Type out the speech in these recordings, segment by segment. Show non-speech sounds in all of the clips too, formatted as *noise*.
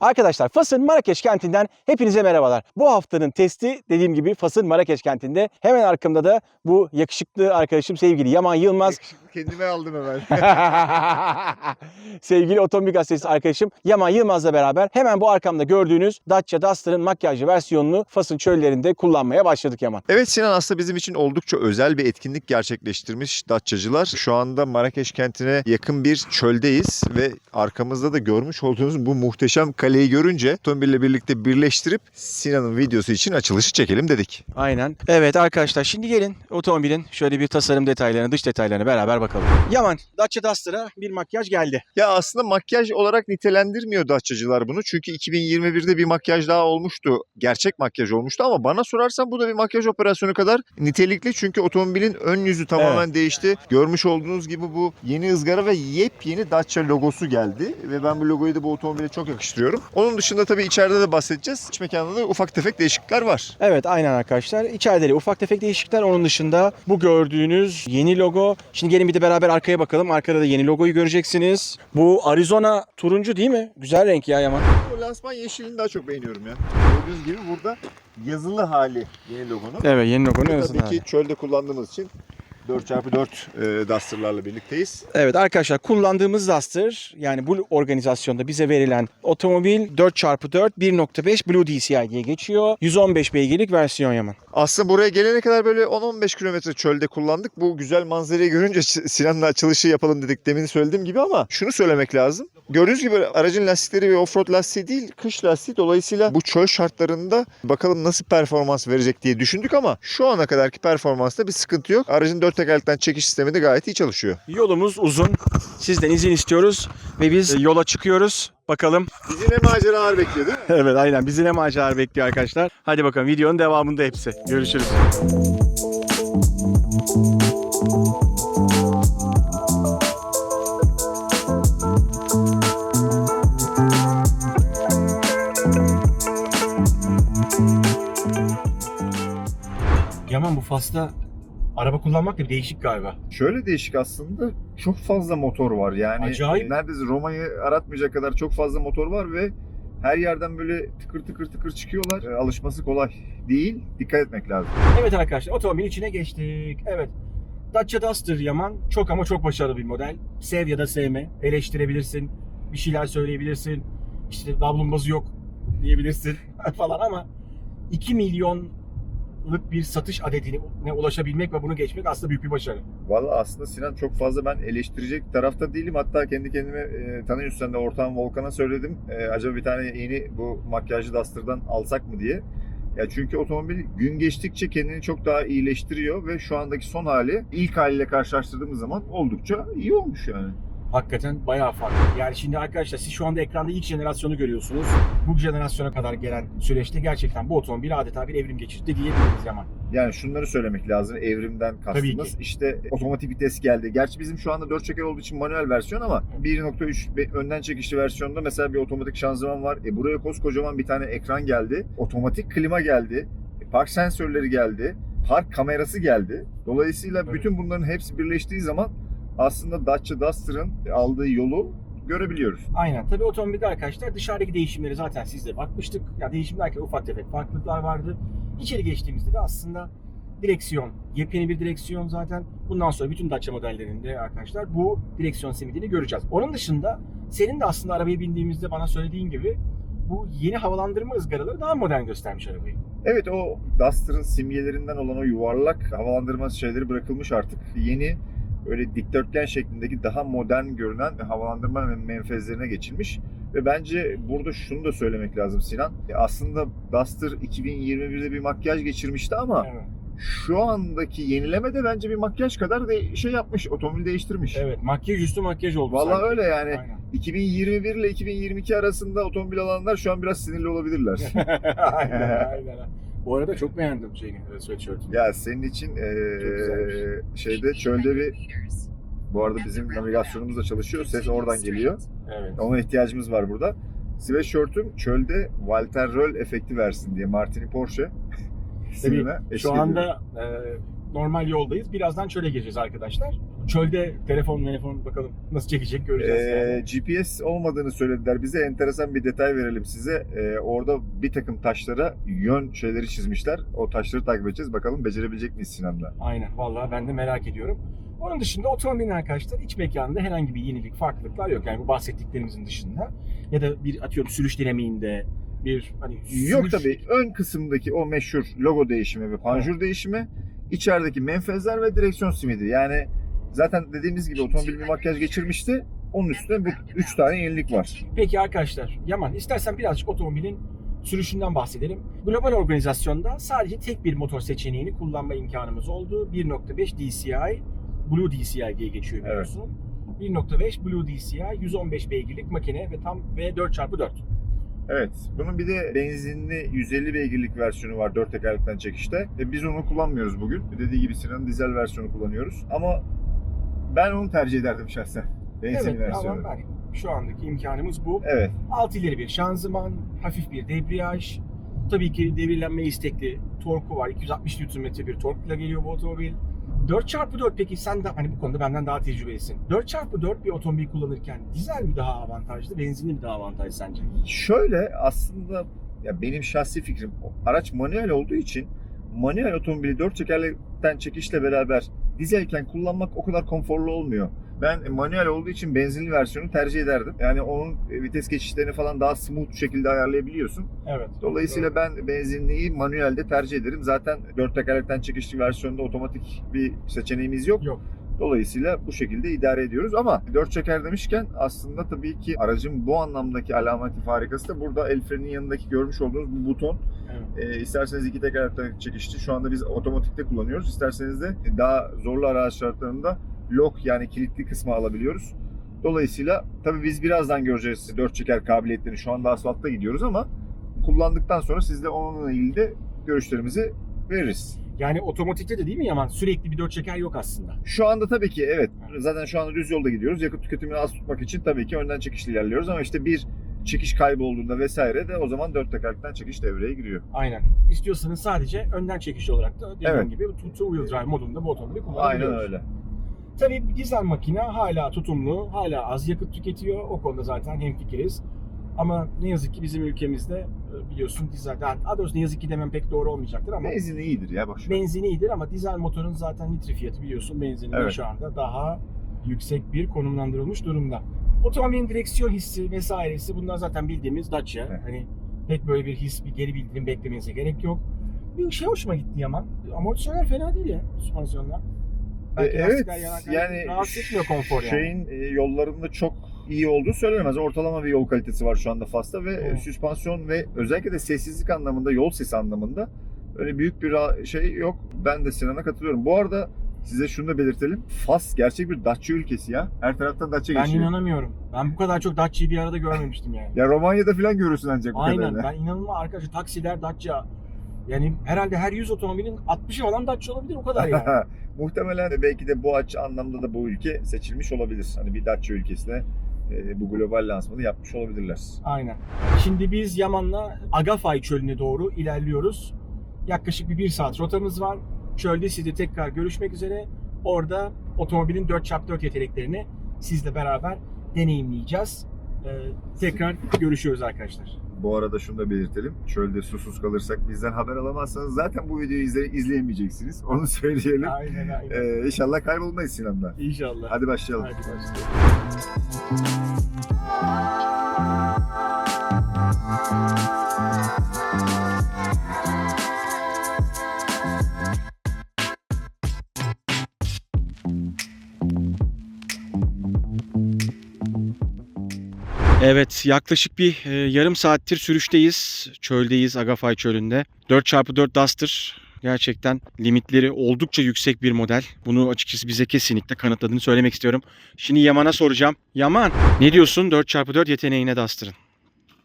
Arkadaşlar Fas'ın Marrakeş kentinden hepinize merhabalar. Bu haftanın testi dediğim gibi Fas'ın Marrakeş kentinde. Hemen arkamda da bu yakışıklı arkadaşım sevgili Yaman Yılmaz. Kendime aldım hemen. *laughs* sevgili otomobil gazetesi arkadaşım Yaman Yılmaz'la beraber hemen bu arkamda gördüğünüz Dacia Duster'ın makyajlı versiyonunu Fas'ın çöllerinde kullanmaya başladık Yaman. evet Sinan aslında bizim için oldukça özel bir etkinlik gerçekleştirmiş Datçacılar. Şu anda Marrakeş kentine yakın bir çöldeyiz ve arkamızda da görmüş olduğunuz bu muhteşem kaleyi görünce otomobille birlikte birleştirip Sinan'ın videosu için açılışı çekelim dedik. Aynen. Evet arkadaşlar şimdi gelin otomobilin şöyle bir tasarım detaylarını, dış detaylarını beraber bakalım. Yaman, Dacia Duster'a bir makyaj geldi. Ya aslında makyaj olarak nitelendirmiyor Datçacılar bunu. Çünkü 2021'de bir makyaj daha olmuştu. Gerçek makyaj olmuştu ama bana sorarsan bu da bir makyaj operasyonu kadar nitelikli. Çünkü otomobilin ön yüzü tamamen değişti. Görmüş olduğunuz gibi bu yeni ızgara ve yepyeni Dacia logosu geldi. Ve ben bu logoyu da bu otomobile çok yakıştırıyorum. Onun dışında tabii içeride de bahsedeceğiz. İç mekanda da ufak tefek değişiklikler var. Evet aynen arkadaşlar. İçeride de ufak tefek değişiklikler. Onun dışında bu gördüğünüz yeni logo. Şimdi gelin bir de beraber arkaya bakalım. Arkada da yeni logoyu göreceksiniz. Bu Arizona turuncu değil mi? Güzel renk ya Yaman. Bu lansman yeşilini daha çok beğeniyorum ya. Gördüğünüz gibi burada yazılı hali yeni logonun. Evet yeni logonun arasında. Tabii ki çölde kullandığımız için 4x4 e, Duster'larla birlikteyiz. Evet arkadaşlar kullandığımız Duster yani bu organizasyonda bize verilen otomobil 4x4 1.5 Blue DCI diye geçiyor. 115 beygirlik versiyon Yaman. Aslında buraya gelene kadar böyle 10-15 kilometre çölde kullandık. Bu güzel manzarayı görünce Sinan'la açılışı yapalım dedik demin söylediğim gibi ama şunu söylemek lazım. Gördüğünüz gibi aracın lastikleri bir offroad lastiği değil, kış lastiği. Dolayısıyla bu çöl şartlarında bakalım nasıl performans verecek diye düşündük ama şu ana kadarki performansta bir sıkıntı yok. Aracın dört tekerlekten çekiş sistemi de gayet iyi çalışıyor. Yolumuz uzun. Sizden izin istiyoruz ve biz yola çıkıyoruz. Bakalım. Bizi ne maceralar bekliyor değil mi? *laughs* Evet aynen bizi ne maceralar bekliyor arkadaşlar. Hadi bakalım videonun devamında hepsi. Görüşürüz. Yaman bu Fas'ta araba kullanmak da değişik galiba. Şöyle değişik aslında çok fazla motor var yani Acayip. neredeyse Roma'yı aratmayacak kadar çok fazla motor var ve her yerden böyle tıkır tıkır tıkır çıkıyorlar. E, alışması kolay değil. Dikkat etmek lazım. Evet arkadaşlar otomobilin içine geçtik. Evet. Dacia Duster Yaman çok ama çok başarılı bir model. Sev ya da sevme. Eleştirebilirsin. Bir şeyler söyleyebilirsin. İşte davlumbazı yok diyebilirsin *laughs* falan ama 2 milyonluk bir satış adedine ulaşabilmek ve bunu geçmek aslında büyük bir başarı. Valla aslında Sinan çok fazla ben eleştirecek tarafta değilim. Hatta kendi kendime e, tanıyorsun sen de ortağım Volkan'a söyledim. E, acaba bir tane yeni bu makyajlı Duster'dan alsak mı diye. Ya çünkü otomobil gün geçtikçe kendini çok daha iyileştiriyor ve şu andaki son hali ilk haliyle karşılaştırdığımız zaman oldukça iyi olmuş yani. Hakikaten bayağı farklı. Yani şimdi arkadaşlar siz şu anda ekranda ilk jenerasyonu görüyorsunuz. Bu jenerasyona kadar gelen süreçte gerçekten bu otomobil adeta bir evrim geçirdi diyebiliriz Yaman. Yani şunları söylemek lazım evrimden kastımız. İşte otomatik vites geldi. Gerçi bizim şu anda 4 çeker olduğu için manuel versiyon ama 1.3 ve önden çekişli versiyonda mesela bir otomatik şanzıman var. E buraya koskocaman bir tane ekran geldi. Otomatik klima geldi. E, park sensörleri geldi. Park kamerası geldi. Dolayısıyla Evet. bütün bunların hepsi birleştiği zaman aslında Dacia Duster'ın aldığı yolu görebiliyoruz. Aynen. Tabii otomobilde arkadaşlar dışarıdaki değişimleri zaten siz de bakmıştık. Ya değişim derken ufak tefek farklılıklar vardı. İçeri geçtiğimizde de aslında direksiyon, yepyeni bir direksiyon zaten. Bundan sonra bütün Dacia modellerinde arkadaşlar bu direksiyon simidini göreceğiz. Onun dışında senin de aslında arabaya bindiğimizde bana söylediğin gibi bu yeni havalandırma ızgaraları daha modern göstermiş arabayı. Evet o Duster'ın simgelerinden olan o yuvarlak havalandırma şeyleri bırakılmış artık. Yeni öyle dikdörtgen şeklindeki daha modern görünen havalandırma men- menfezlerine geçilmiş. Ve bence burada şunu da söylemek lazım Sinan. E, Aslında Duster 2021'de bir makyaj geçirmişti ama Evet. şu andaki yenileme de bence bir makyaj kadar de şey yapmış, otomobil değiştirmiş. Evet, makyaj üstü makyaj oldu Vallahi sanki. öyle yani. Aynen. 2021 ile 2022 arasında otomobil alanlar şu an biraz sinirli olabilirler. *laughs* aynen, aynen. Bu arada çok beğendim şeyini, e, sweatshirt'ünü. Ya senin için güzelmiş. şeyde çölde bir bu arada bizim navigasyonumuz da çalışıyor. Ses oradan geliyor. Evet. Ona ihtiyacımız var burada. Sweatshirt'üm çölde Walter Röll efekti versin diye Martini Porsche. *laughs* Tabii şu anda e, normal yoldayız. Birazdan çöle gireceğiz arkadaşlar. Çölde telefon telefon bakalım nasıl çekecek göreceğiz. yani. Ee, GPS olmadığını söylediler. Bize enteresan bir detay verelim size. Ee, orada bir takım taşlara yön şeyleri çizmişler. O taşları takip edeceğiz. Bakalım becerebilecek miyiz Sinan'la? Aynen vallahi ben de merak ediyorum. Onun dışında otomobilin arkadaşlar iç mekanında herhangi bir yenilik, farklılıklar yok. Yani bu bahsettiklerimizin dışında. Ya da bir atıyorum sürüş dinamiğinde bir hani Yok sürüş- tabii. Ön kısımdaki o meşhur logo değişimi ve panjur değişimi, içerideki menfezler ve direksiyon simidi. Yani zaten dediğimiz gibi otomobil bir makyaj geçirmişti. Onun üstüne bu üç tane yenilik var. Peki arkadaşlar Yaman istersen birazcık otomobilin sürüşünden bahsedelim. Global organizasyonda sadece tek bir motor seçeneğini kullanma imkanımız oldu. 1.5 DCI, Blue DCI diye geçiyor biliyorsun. 1.5 Blue DCI 115 beygirlik makine ve tam V4x4. Evet. Bunun bir de benzinli 150 beygirlik versiyonu var 4 tekerlekten çekişte. E biz onu kullanmıyoruz bugün. Dediği gibi Sinan'ın dizel versiyonu kullanıyoruz. Ama ben onu tercih ederdim şahsen. Benzinli Evet versiyonu. ama hani şu andaki imkanımız bu. Evet. Alt ileri bir şanzıman, hafif bir debriyaj. Tabii ki devirlenme istekli torku var. 260 Nm bir torkla geliyor bu otomobil. 4x4 peki sen de hani bu konuda benden daha tecrübelisin. 4x4 bir otomobil kullanırken dizel mi daha avantajlı, benzinli mi daha avantajlı sence? Şöyle aslında ya benim şahsi fikrim araç manuel olduğu için manuel otomobili dört tekerlekten çekişle beraber dizelken kullanmak o kadar konforlu olmuyor. Ben manuel olduğu için benzinli versiyonu tercih ederdim. Yani onun e, vites geçişlerini falan daha smooth şekilde ayarlayabiliyorsun. Evet. Dolayısıyla ben benzinliyi manuelde tercih ederim. Zaten dört tekerlekten çekişli versiyonda otomatik bir seçeneğimiz yok. Yok. Dolayısıyla bu şekilde idare ediyoruz ama dört çeker demişken aslında tabii ki aracın bu anlamdaki alameti farikası da burada el frenin yanındaki görmüş olduğunuz bu buton. Evet. Ee, isterseniz iki tekerlekten çekişli. Şu anda biz otomatikte kullanıyoruz. İsterseniz de daha zorlu araç şartlarında lock yani kilitli kısmı alabiliyoruz. Dolayısıyla tabii biz birazdan göreceğiz dört çeker kabiliyetlerini. Şu anda asfaltta gidiyoruz ama kullandıktan sonra sizle onunla ilgili de görüşlerimizi veririz. Yani otomatikte de değil mi Yaman? Sürekli bir dört çeker yok aslında. Şu anda tabii ki evet. Zaten şu anda düz yolda gidiyoruz. Yakıt tüketimini az tutmak için tabii ki önden çekişli ilerliyoruz ama işte bir çekiş kaybı olduğunda vesaire de o zaman dört tekerlekten çekiş devreye giriyor. Aynen. İstiyorsanız sadece önden çekişli olarak da dediğim Evet. gibi two wheel drive modunda bu otomobili kullanabiliyoruz. Aynen öyle. Tabii dizel makine hala tutumlu, hala az yakıt tüketiyor. O konuda zaten hemfikiriz. Ama ne yazık ki bizim ülkemizde e, biliyorsun dizel, daha doğrusu ne yazık ki demem pek doğru olmayacaktır ama Benzin iyidir ya boş ver. benzini iyidir ama dizel motorun zaten litre fiyatı biliyorsun benzinin Evet. şu anda daha yüksek bir konumlandırılmış durumda. Otomobilin direksiyon hissi vesairesi bunlar zaten bildiğimiz Dacia. Evet. Hani pek böyle bir his, bir geri bildirim beklemenize gerek yok. Bir şey hoşuma gitti Yaman. Amortisörler fena değil ya süspansiyonlar. Belki E, evet, yani rahatsız etmiyor konfor yani. Şeyin e, yollarında çok iyi olduğu söylenemez. Ortalama bir yol kalitesi var şu anda Fas'ta ve Evet. süspansiyon ve özellikle de sessizlik anlamında, yol sesi anlamında öyle büyük bir şey yok. Ben de Sinan'a katılıyorum. Bu arada size şunu da belirtelim. Fas gerçek bir Dacia ülkesi ya. Her taraftan Dacia Ben geçiyor. inanamıyorum. Ben bu kadar çok Dacia'yı bir arada görmemiştim yani. Ya Romanya'da falan görürsün ancak bu Aynen. kadarıyla. Ben inanılmaz arkadaşlar taksiler Dacia. Yani herhalde her 100 otomobilin 60'ı falan Dacia olabilir o kadar yani. *laughs* Muhtemelen belki de bu açı anlamda da bu ülke seçilmiş olabilir. Hani bir Dacia ülkesine e, bu global lansmanı yapmış olabilirler. Aynen. Şimdi biz Yaman'la Agafay çölüne doğru ilerliyoruz. Yaklaşık bir, bir saat rotamız var. Çölde sizle tekrar görüşmek üzere. Orada otomobilin 4x4 yeteneklerini sizle beraber deneyimleyeceğiz. Ee, tekrar görüşüyoruz arkadaşlar. Bu arada şunu da belirtelim. Çölde susuz kalırsak bizden haber alamazsanız zaten bu videoyu izle, izleyemeyeceksiniz. *laughs* Onu söyleyelim. Aynen aynen. Ee, inşallah kaybolmayız Sinan'la. İnşallah. Hadi başlayalım. Hadi başlayalım. Evet yaklaşık bir e, yarım saattir sürüşteyiz. Çöldeyiz Agafay çölünde. 4x4 Duster gerçekten limitleri oldukça yüksek bir model. Bunu açıkçası bize kesinlikle kanıtladığını söylemek istiyorum. Şimdi Yaman'a soracağım. Yaman ne diyorsun 4x4 yeteneğine Duster'ın?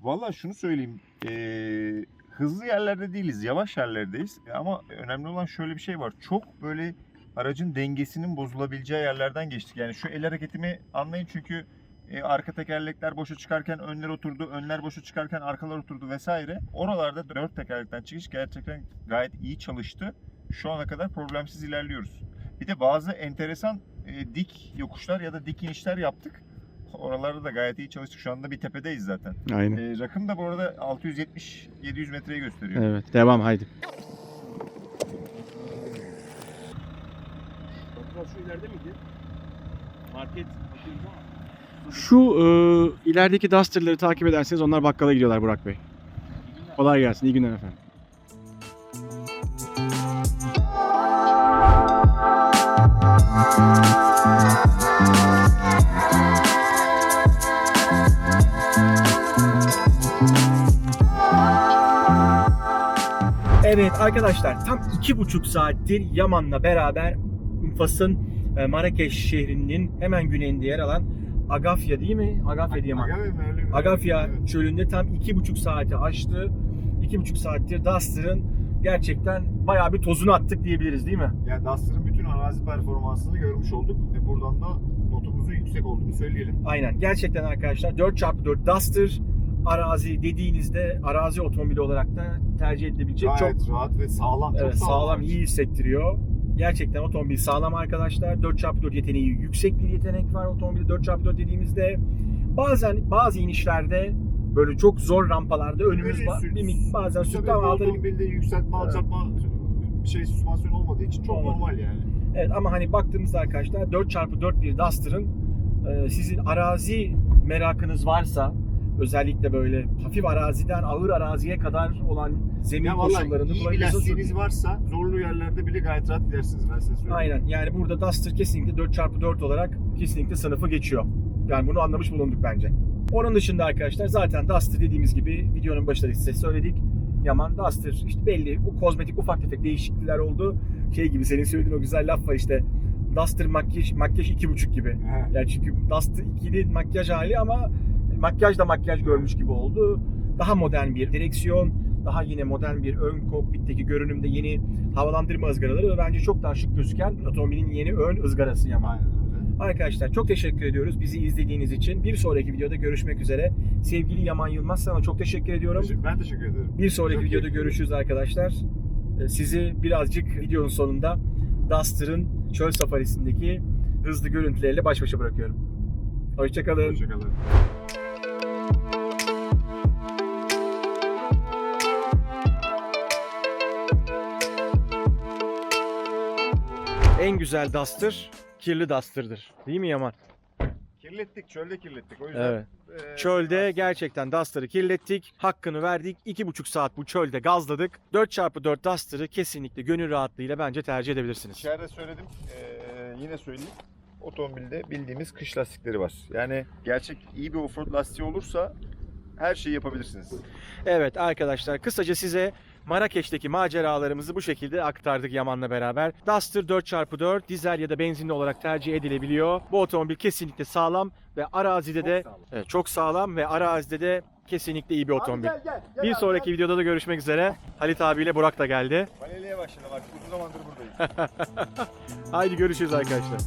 Valla şunu söyleyeyim. Ee, hızlı yerlerde değiliz. Yavaş yerlerdeyiz. Ama önemli olan şöyle bir şey var. Çok böyle aracın dengesinin bozulabileceği yerlerden geçtik. Yani şu el hareketimi anlayın çünkü e, arka tekerlekler boşa çıkarken önler oturdu, önler boşa çıkarken arkalar oturdu vesaire. Oralarda dört tekerlekten çıkış gerçekten gayet iyi çalıştı. şu ana kadar problemsiz ilerliyoruz. Bir de bazı enteresan e, dik yokuşlar ya da dik inişler yaptık. Oralarda da gayet iyi çalıştık. Şu anda bir tepedeyiz zaten. Aynen. E, rakım da bu arada 670-700 metreyi gösteriyor. Evet. Devam haydi. Şu ileride miydi? Market bakıyoruz ama. Şu e, ilerideki Duster'ları takip ederseniz onlar bakkala gidiyorlar Burak Bey. Kolay gelsin. İyi günler efendim. Evet arkadaşlar tam iki buçuk saattir Yaman'la beraber Fas'ın e, Marrakeş şehrinin hemen güneyinde yer alan Agafya değil mi? Agafya diye mi? Agafya Evet. çölünde tam iki buçuk saati aştı. İki buçuk saattir Duster'ın gerçekten bayağı bir tozunu attık diyebiliriz değil mi? Yani Duster'ın bütün arazi performansını görmüş olduk. ve buradan da notumuzun yüksek olduğunu söyleyelim. Aynen. Gerçekten arkadaşlar 4x4 Duster arazi dediğinizde arazi otomobili olarak da tercih edilebilecek çok Gayet rahat ve sağlam. çok Evet, sağlam, bence. iyi hissettiriyor. Gerçekten otomobil sağlam arkadaşlar. 4x4 yeteneği yüksek bir yetenek var otomobilde 4x4 dediğimizde. Bazen bazı inişlerde böyle çok zor rampalarda önümüz Böyle var. sür- Bir bazen Tabii bu ama altı otomobilde yükseltme, alçaltma şey süspansiyon olmadığı için çok Olmadı. normal yani. Evet ama hani baktığımızda arkadaşlar 4x4 bir Duster'ın e, sizin arazi merakınız varsa özellikle böyle hafif araziden ağır araziye kadar olan zemin Ya koşullarını iyi bir bulabilirsiniz. lastiğiniz varsa zorlu yerlerde bile gayet rahat gidersiniz ben size söyleyeyim. Aynen. Yani burada Duster kesinlikle 4x4 olarak kesinlikle sınıfı geçiyor. Yani bunu anlamış bulunduk bence. Onun dışında arkadaşlar zaten Duster dediğimiz gibi videonun başında size söyledik. Yaman Duster işte belli o kozmetik ufak tefek değişiklikler oldu. Şey gibi senin söylediğin o güzel laf var işte. Duster makyaj makyaj iki buçuk gibi. He. Yani çünkü Duster ikili makyaj hali ama makyaj da makyaj görmüş gibi oldu. Daha modern bir direksiyon, daha yine modern bir ön kokpitteki görünümde yeni havalandırma ızgaraları ve bence çok daha şık gözüken otomobilin yeni ön ızgarası öyle. Arkadaşlar çok teşekkür ediyoruz bizi izlediğiniz için. Bir sonraki videoda görüşmek üzere. Sevgili Yaman Yılmaz sana çok teşekkür ediyorum. Ben teşekkür ederim. Bir sonraki Çok videoda görüşürüz arkadaşlar. Ee, Sizi birazcık videonun sonunda Duster'ın çöl safarisindeki hızlı görüntüleriyle baş başa bırakıyorum. Hoşçakalın. Hoşçakalın. En güzel Duster kirli Duster'dır. Değil mi Yaman? Kirlettik, çölde kirlettik. O yüzden Evet. e, Çölde gerçekten Duster'ı kirlettik. Hakkını verdik. 2,5 saat bu çölde gazladık. 4x4 Duster'ı kesinlikle gönül rahatlığıyla bence tercih edebilirsiniz. İçeride söyledim, e, yine söyleyeyim. Otomobilde bildiğimiz kış lastikleri var. Yani gerçek iyi bir offroad lastiği olursa her şeyi yapabilirsiniz. Evet arkadaşlar kısaca size Marrakeş'teki maceralarımızı bu şekilde aktardık Yaman'la beraber. Duster 4x4 dizel ya da benzinli olarak tercih edilebiliyor. Bu otomobil kesinlikle sağlam ve arazide de Evet, çok sağlam ve arazide de kesinlikle iyi bir otomobil. Bir sonraki videoda da görüşmek üzere. Halit abiyle Burak da geldi. Valiliğe başladım artık uzun zamandır buradayım. *laughs* Haydi görüşürüz arkadaşlar.